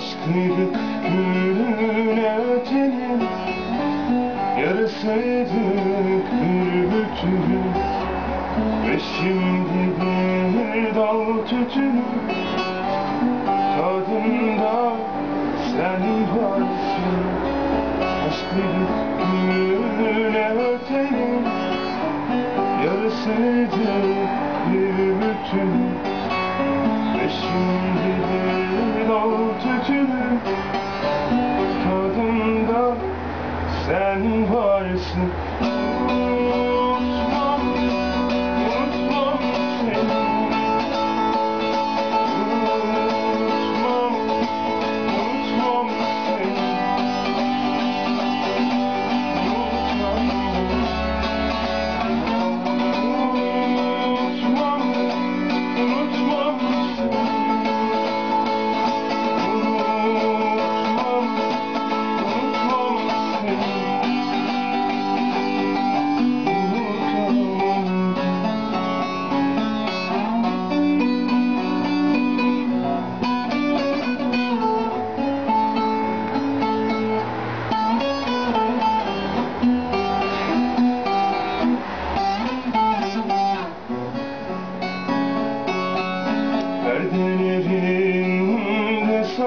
Aşkıydı gülüne ötenin Yarısıydı bütün Ve şimdi bir dal tütün Tadında sen varsın. Aşkıydı gülüne ötenin Yarısıydı bir bütün Ve şimdi sen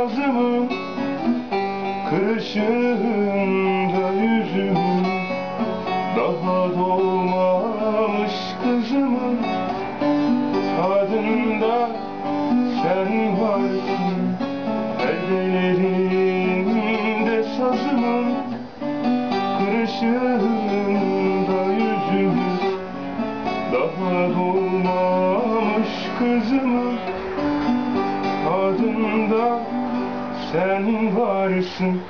Sazımın Kırışında yüzümün Daha doğmamış kızımın Tadında sen varsın Perdelerinde sazımın Kırışında yüzümün Daha doğmamış kızımın Adında sen varsın